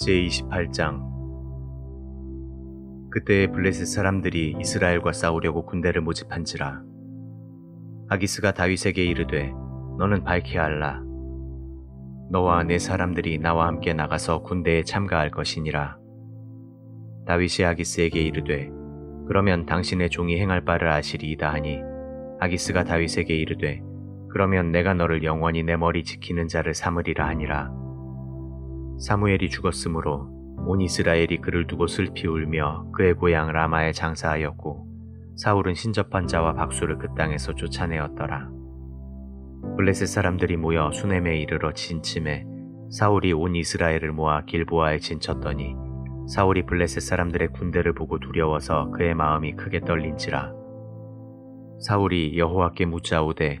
제28장. 그때의 블레셋 사람들이 이스라엘과 싸우려고 군대를 모집한지라. 아기스가 다윗에게 이르되 너는 밝히 알라. 너와 내 사람들이 나와 함께 나가서 군대에 참가할 것이니라. 다윗이 아기스에게 이르되 그러면 당신의 종이 행할 바를 아시리이다 하니. 아기스가 다윗에게 이르되 그러면 내가 너를 영원히 내 머리 지키는 자를 삼으리라 하니라 사무엘이 죽었으므로 온 이스라엘이 그를 두고 슬피 울며 그의 고향 라마에 장사하였고 사울은 신접한 자와 박수를 그 땅에서 쫓아내었더라. 블레셋 사람들이 모여 수넴에 이르러 진침해 사울이 온 이스라엘을 모아 길보아에 진쳤더니 사울이 블레셋 사람들의 군대를 보고 두려워서 그의 마음이 크게 떨린지라. 사울이 여호와께 묻자오되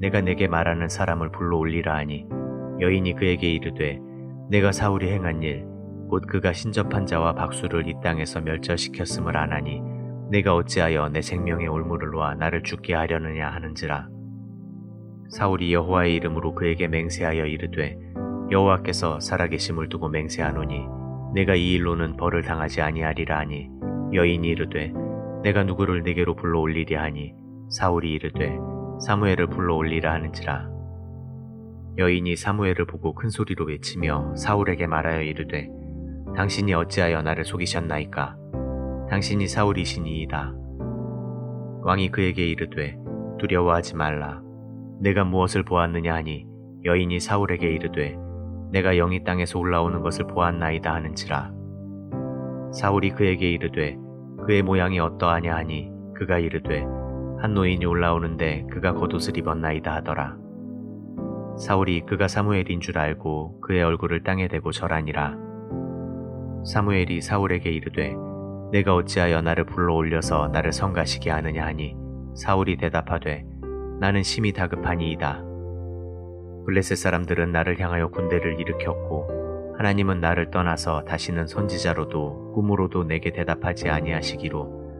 내가 내게 말하는 사람을 불러 올리라 하니 여인이 그에게 이르되 내가 사울이 행한 일 곧 그가 신접한 자와 박수를 이 땅에서 멸절시켰음을 아나니 내가 어찌하여 내 생명의 올무를 놓아 나를 죽게 하려느냐 하는지라. 사울이 여호와의 이름으로 그에게 맹세하여 이르되 여호와께서 살아계심을 두고 맹세하노니 내가 이 일로는 벌을 당하지 아니하리라 하니 여인이 이르되 내가 누구를 내게로 불러 올리랴 하니 사울이 이르되 사무엘을 불러 올리라 하는지라. 여인이 사무엘을 보고 큰 소리로 외치며 사울에게 말하여 이르되 당신이 어찌하여 나를 속이셨나이까? 당신이 사울이시니이다. 왕이 그에게 이르되 두려워하지 말라. 내가 무엇을 보았느냐 하니 여인이 사울에게 이르되 내가 영이 땅에서 올라오는 것을 보았나이다 하는지라. 사울이 그에게 이르되 그의 모양이 어떠하냐 하니 그가 이르되 한 노인이 올라오는데 그가 겉옷을 입었나이다 하더라. 사울이 그가 사무엘인 줄 알고 그의 얼굴을 땅에 대고 절하니라. 사무엘이 사울에게 이르되 내가 어찌하여 나를 불러 올려서 나를 성가시게 하느냐 하니 사울이 대답하되 나는 심히 다급하니이다. 블레셋 사람들은 나를 향하여 군대를 일으켰고 하나님은 나를 떠나서 다시는 선지자로도 꿈으로도 내게 대답하지 아니하시기로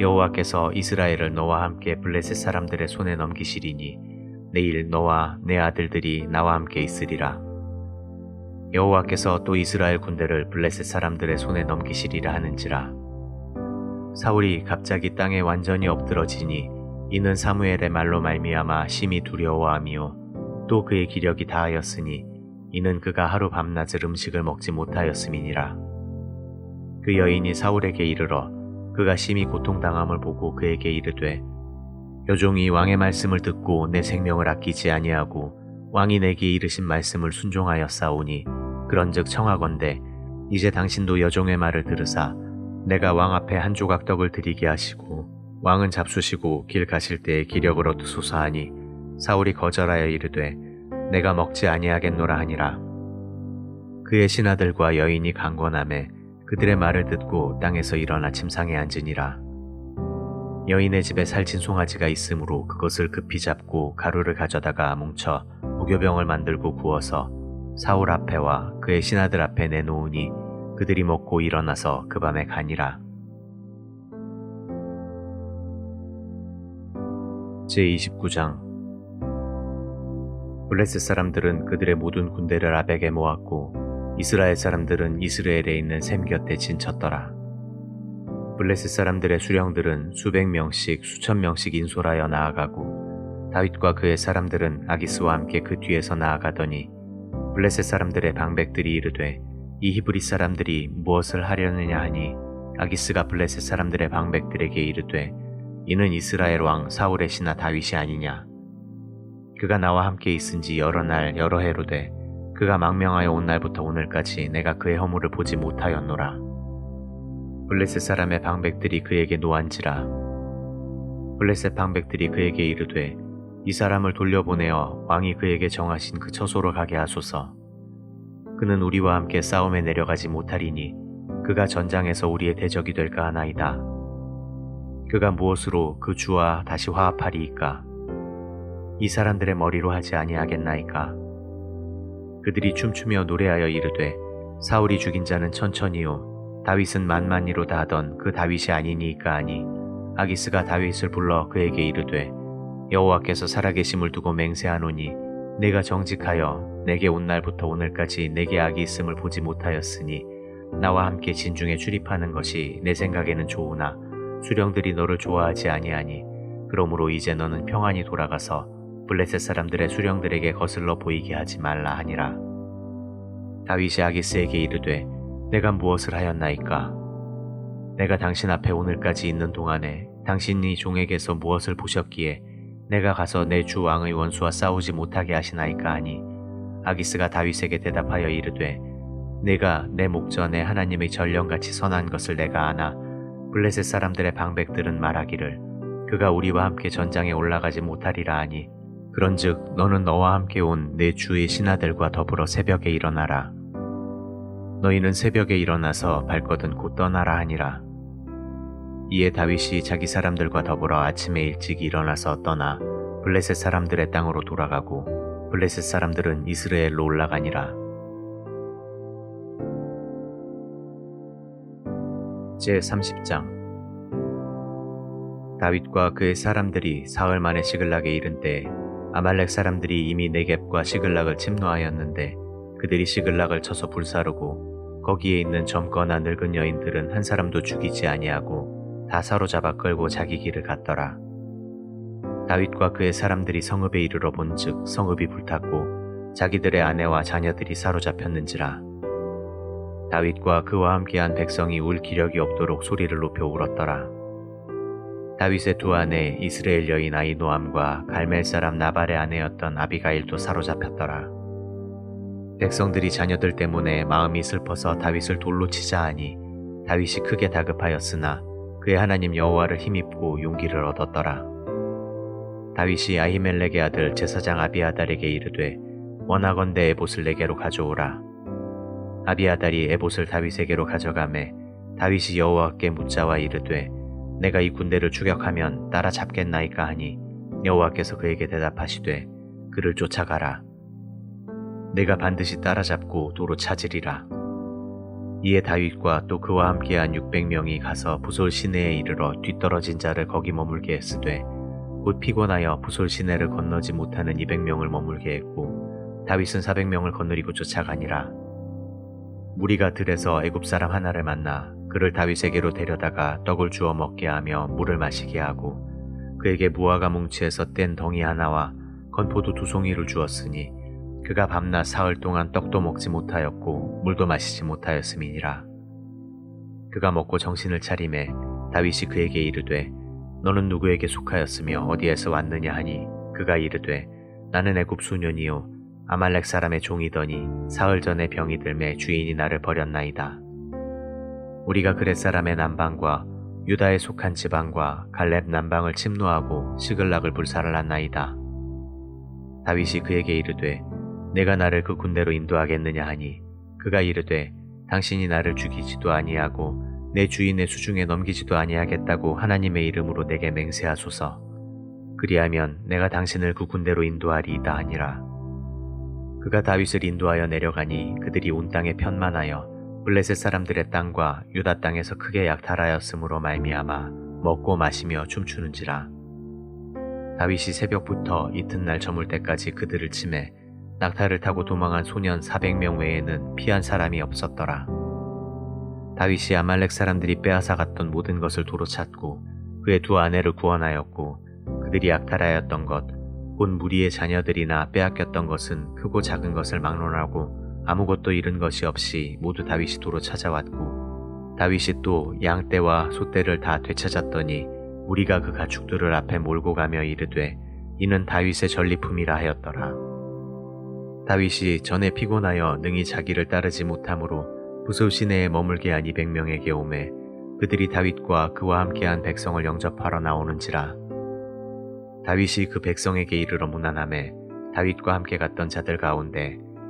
여호와께서 이스라엘을 너와 함께 블레셋 사람들의 손에 넘기시리니 내일 너와 내 아들들이 나와 함께 있으리라. 여호와께서 또 이스라엘 군대를 블레셋 사람들의 손에 넘기시리라 하는지라. 사울이 갑자기 땅에 완전히 엎드러지니 이는 사무엘의 말로 말미암아 심히 두려워하미요 또 그의 기력이 다하였으니 이는 그가 하루 밤낮을 음식을 먹지 못하였음이니라. 그 여인이 사울에게 이르러 그가 심히 고통당함을 보고 그에게 이르되 여종이 왕의 말씀을 듣고 내 생명을 아끼지 아니하고 왕이 내게 이르신 말씀을 순종하였사오니 그런즉 청하건대 이제 당신도 여종의 말을 들으사 내가 왕 앞에 한 조각 떡을 드리게 하시고 왕은 잡수시고 길 가실 때에 기력을 얻으소서 하니 사울이 거절하여 이르되 내가 먹지 아니하겠노라 하니라. 그의 신하들과 여인이 강권함에 그들의 말을 듣고 땅에서 일어나 침상에 앉으니라. 여인의 집에 살찐 송아지가 있으므로 그것을 급히 잡고 가루를 가져다가 뭉쳐 무교병을 만들고 구워서 사울 앞에와 그의 신하들 앞에 내놓으니 그들이 먹고 일어나서 그 밤에 가니라. 제29장 블레셋 사람들은 그들의 모든 군대를 아벡에 모았고 이스라엘 사람들은 이스라엘에 있는 샘 곁에 진쳤더라. 블레셋 사람들의 수령들은 수백 명씩 수천 명씩 인솔하여 나아가고 다윗과 그의 사람들은 아기스와 함께 그 뒤에서 나아가더니 블레셋 사람들의 방백들이 이르되 이 히브리 사람들이 무엇을 하려느냐 하니 아기스가 블레셋 사람들의 방백들에게 이르되 이는 이스라엘 왕 사울의 신하 다윗이 아니냐 그가 나와 함께 있은 지 여러 날 여러 해로 돼 그가 망명하여 온 날부터 오늘까지 내가 그의 허물을 보지 못하였노라 블레셋 사람의 방백들이 그에게 노한지라 블레셋 방백들이 그에게 이르되 이 사람을 돌려보내어 왕이 그에게 정하신 그 처소로 가게 하소서 그는 우리와 함께 싸움에 내려가지 못하리니 그가 전장에서 우리의 대적이 될까 하나이다. 그가 무엇으로 그 주와 다시 화합하리이까? 이 사람들의 머리로 하지 아니하겠나이까? 그들이 춤추며 노래하여 이르되 사울이 죽인 자는 천천히요. 다윗은 만만히로다 하던 그 다윗이 아니니까 하니 아기스가 다윗을 불러 그에게 이르되 여호와께서 살아계심을 두고 맹세하노니 내가 정직하여 내게 온 날부터 오늘까지 내게 악이 있음을 보지 못하였으니 나와 함께 진중에 출입하는 것이 내 생각에는 좋으나 수령들이 너를 좋아하지 아니하니 그러므로 이제 너는 평안히 돌아가서 블레셋 사람들의 수령들에게 거슬러 보이게 하지 말라 하니라. 다윗이 아기스에게 이르되 내가 무엇을 하였나이까? 내가 당신 앞에 오늘까지 있는 동안에 당신이 종에게서 무엇을 보셨기에 내가 가서 내 주 왕의 원수와 싸우지 못하게 하시나이까 하니 아기스가 다윗에게 대답하여 이르되 내가 내 목전에 하나님의 전령같이 선한 것을 내가 아나 블레셋 사람들의 방백들은 말하기를 그가 우리와 함께 전장에 올라가지 못하리라 하니 그런즉 너는 너와 함께 온 내 주의 신하들과 더불어 새벽에 일어나라. 너희는 새벽에 일어나서 발걷은 곧 떠나라 하니라. 이에 다윗이 자기 사람들과 더불어 아침에 일찍 일어나서 떠나 블레셋 사람들의 땅으로 돌아가고 블레셋 사람들은 이스라엘로 올라가니라. 제 30장. 다윗과 그의 사람들이 사흘 만에 시글락에 이른 때 아말렉 사람들이 이미 네겝과 시글락을 침노하였는데 그들이 시글락을 쳐서 불사르고 거기에 있는 젊거나 늙은 여인들은 한 사람도 죽이지 아니하고 다 사로잡아 끌고 자기 길을 갔더라. 다윗과 그의 사람들이 성읍에 이르러 본즉 성읍이 불탔고 자기들의 아내와 자녀들이 사로잡혔는지라. 다윗과 그와 함께한 백성이 울 기력이 없도록 소리를 높여 울었더라. 다윗의 두 아내 이스라엘 여인 아이노암과 갈멜 사람 나발의 아내였던 아비가일도 사로잡혔더라. 백성들이 자녀들 때문에 마음이 슬퍼서 다윗을 돌로 치자 하니 다윗이 크게 다급하였으나 그의 하나님 여호와를 힘입고 용기를 얻었더라. 다윗이 아히멜렉의 아들 제사장 아비아달에게 이르되 원하건대 에봇을 내게로 가져오라. 아비아달이 에봇을 다윗에게로 가져가매 다윗이 여호와께 묻자와 이르되 내가 이 군대를 추격하면 따라잡겠나이까 하니 여호와께서 그에게 대답하시되 그를 쫓아가라. 내가 반드시 따라잡고 도로 찾으리라. 이에 다윗과 또 그와 함께한 600명이 가서 부솔 시내에 이르러 뒤떨어진 자를 거기 머물게 했으되 곧 피곤하여 부솔 시내를 건너지 못하는 200명을 머물게 했고 다윗은 400명을 거느리고 쫓아가니라. 무리가 들에서 애굽 사람 하나를 만나 그를 다윗에게로 데려다가 떡을 주어 먹게 하며 물을 마시게 하고 그에게 무화과 뭉치에서 뗀 덩이 하나와 건포도 두 송이를 주었으니 그가 밤낮 사흘 동안 떡도 먹지 못하였고 물도 마시지 못하였음이니라. 그가 먹고 정신을 차림에 다윗이 그에게 이르되 너는 누구에게 속하였으며 어디에서 왔느냐 하니 그가 이르되 나는 애굽 소년이요 아말렉 사람의 종이더니 사흘 전에 병이 들매 주인이 나를 버렸나이다. 우리가 그렛 사람의 남방과 유다에 속한 지방과 갈렙 남방을 침노하고 시글락을 불살을났나이다. 다윗이 그에게 이르되 내가 나를 그 군대로 인도하겠느냐 하니 그가 이르되 당신이 나를 죽이지도 아니하고 내 주인의 수중에 넘기지도 아니하겠다고 하나님의 이름으로 내게 맹세하소서. 그리하면 내가 당신을 그 군대로 인도하리이다 하니라. 그가 다윗을 인도하여 내려가니 그들이 온 땅에 편만하여 블레셋 사람들의 땅과 유다 땅에서 크게 약탈하였으므로 말미암아 먹고 마시며 춤추는지라. 다윗이 새벽부터 이튿날 저물 때까지 그들을 치매 낙타를 타고 도망한 소년 400명 외에는 피한 사람이 없었더라. 다윗이 아말렉 사람들이 빼앗아갔던 모든 것을 도로 찾고 그의 두 아내를 구원하였고 그들이 약탈하였던 것, 곧 무리의 자녀들이나 빼앗겼던 것은 크고 작은 것을 막론하고 아무것도 잃은 것이 없이 모두 다윗이 도로 찾아왔고 다윗이 또 양떼와 소떼를 다 되찾았더니 우리가 그 가축들을 앞에 몰고 가며 이르되 이는 다윗의 전리품이라 하였더라. 다윗이 전에 피곤하여 능히 자기를 따르지 못하므로 부솔 시내에 머물게 한 200명에게 오매 그들이 다윗과 그와 함께한 백성을 영접하러 나오는지라 다윗이 그 백성에게 이르러 문안함에 다윗과 함께 갔던 자들 가운데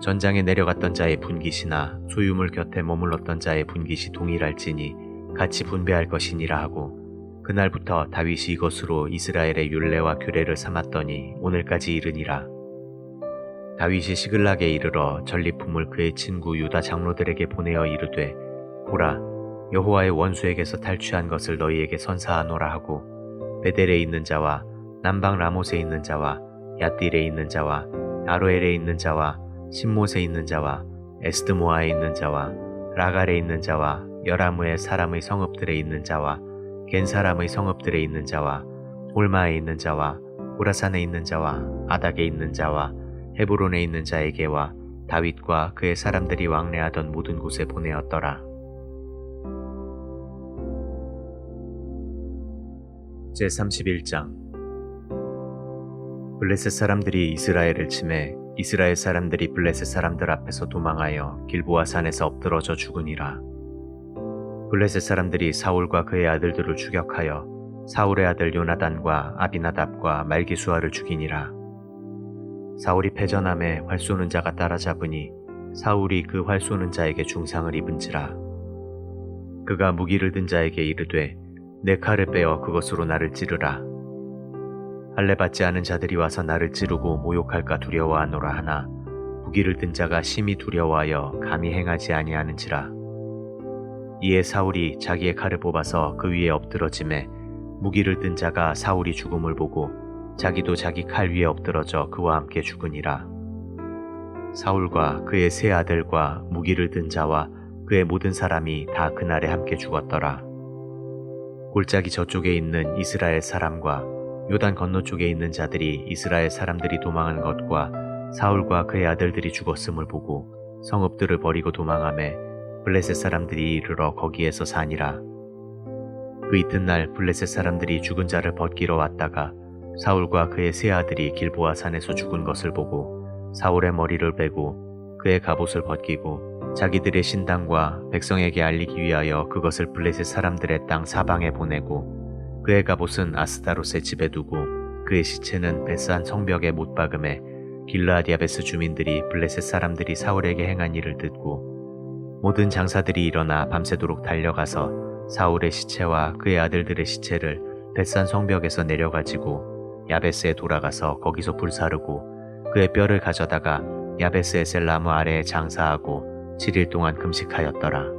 전장에 내려갔던 자의 분깃이나 소유물 곁에 머물렀던 자의 분깃이 동일할지니 같이 분배할 것이니라 하고 그날부터 다윗이 이것으로 이스라엘의 율례와 규례를 삼았더니 오늘까지 이르니라. 다윗이 시글락에 이르러 전리품을 그의 친구 유다 장로들에게 보내어 이르되 보라 여호와의 원수에게서 탈취한 것을 너희에게 선사하노라 하고 베델에 있는 자와 남방 라못에 있는 자와 야딜에 있는 자와 아로엘에 있는 자와 신못에 있는 자와 에스드모아에 있는 자와 라갈에 있는 자와 여라무의 사람의 성읍들에 있는 자와 겐 사람의 성읍들에 있는 자와 올마에 있는 자와 보라산에 있는 자와 아닥에 있는 자와 헤브론에 있는 자에게와 다윗과 그의 사람들이 왕래하던 모든 곳에 보내었더라. 제31장 블레셋 사람들이 이스라엘을 침해 이스라엘 사람들이 블레셋 사람들 앞에서 도망하여 길보아 산에서 엎드러져 죽으니라. 블레셋 사람들이 사울과 그의 아들들을 추격하여 사울의 아들 요나단과 아비나답과 말기수아를 죽이니라. 사울이 패전함에 활 쏘는 자가 따라잡으니 사울이 그 활 쏘는 자에게 중상을 입은지라. 그가 무기를 든 자에게 이르되 내 칼을 빼어 그것으로 나를 찌르라. 할례 받지 않은 자들이 와서 나를 찌르고 모욕할까 두려워하노라 하나 무기를 든 자가 심히 두려워하여 감히 행하지 아니하는지라. 이에 사울이 자기의 칼을 뽑아서 그 위에 엎드러짐에 무기를 든 자가 사울이 죽음을 보고 자기도 자기 칼 위에 엎드러져 그와 함께 죽으니라. 사울과 그의 세 아들과 무기를 든 자와 그의 모든 사람이 다 그날에 함께 죽었더라. 골짜기 저쪽에 있는 이스라엘 사람과 요단 건너쪽에 있는 자들이 이스라엘 사람들이 도망한 것과 사울과 그의 아들들이 죽었음을 보고 성읍들을 버리고 도망함에 블레셋 사람들이 이르러 거기에서 사니라. 그 이튿날 블레셋 사람들이 죽은 자를 벗기러 왔다가 사울과 그의 세 아들이 길보아 산에서 죽은 것을 보고 사울의 머리를 베고 그의 갑옷을 벗기고 자기들의 신당과 백성에게 알리기 위하여 그것을 블레셋 사람들의 땅 사방에 보내고 그의 갑옷은 아스타롯의 집에 두고 그의 시체는 베산 성벽에 못 박음에 길라앗 야베스 주민들이 블레셋 사람들이 사울에게 행한 일을 듣고 모든 장사들이 일어나 밤새도록 달려가서 사울의 시체와 그의 아들들의 시체를 벳산 성벽에서 내려가지고 야베스에 돌아가서 거기서 불사르고 그의 뼈를 가져다가 야베스 에셀 나무 아래에 장사하고 7일 동안 금식하였더라.